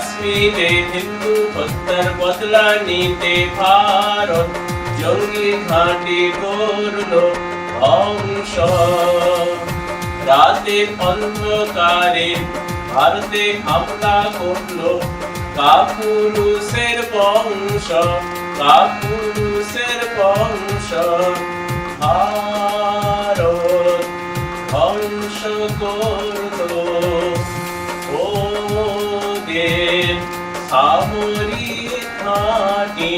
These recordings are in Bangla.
কাশ্মীরে হিন্দু হত্যার বদলা নিতে ভারত জঙ্গি ঘাঁটি করল ধ্বংস রাতের অন্ধকারে ভারতে হামলা করল কাপুরুষের বংশ কাপুরুষের বংশ সামরিক ঘাঁটি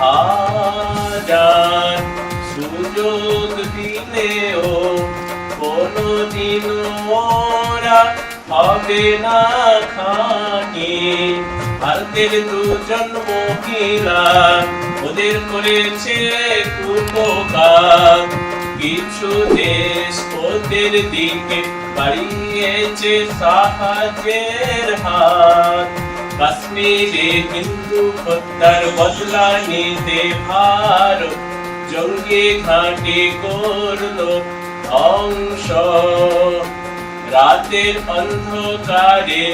হাজার সুযোগ দিলেও কোনদিন ওরা হবে না খাঁটি। ভারতের দুজন মহিলা ওদের করেছে উপকার কিছু দেশ ওদের দিকে বাড়িয়েছে সাহায্যের হাত। কাশ্মীরে হিন্দু হত্যার বদলা নিতে ভারত জঙ্গি ঘাঁটি করল ধ্বংস রাতের অন্ধকারে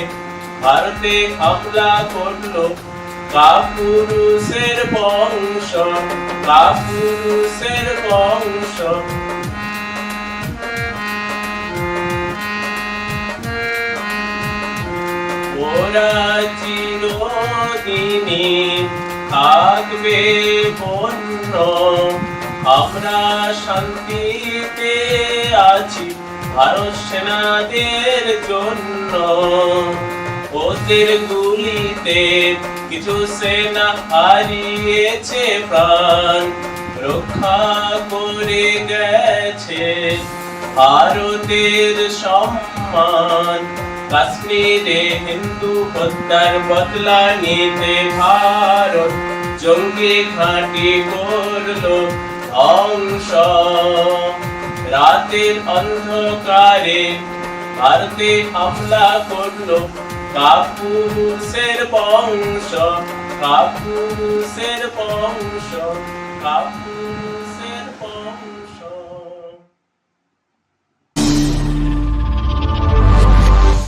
ভারতে হামলা করল কাপুরুষের বংশ কাপুরুষের বংশ ওরা চিরদিনই থাকবে বন্য। আমরা শান্তিতে আছি ভারত সেনাদের জন্য। ওদের গুলিতে কিছু সেনা হারিয়েছে প্রাণ। রক্ষা করে গেছে ভারতের সম্মান। কাশ্মীরে হিন্দু হত্যার বদলা নিতে ভারত জঙ্গি ঘাঁটি করল ধ্বংস। রাতের অন্ধকারে ভারতে হামলা করল কাপুরুষের বংশ কাপুরুষের বংশ কাপুর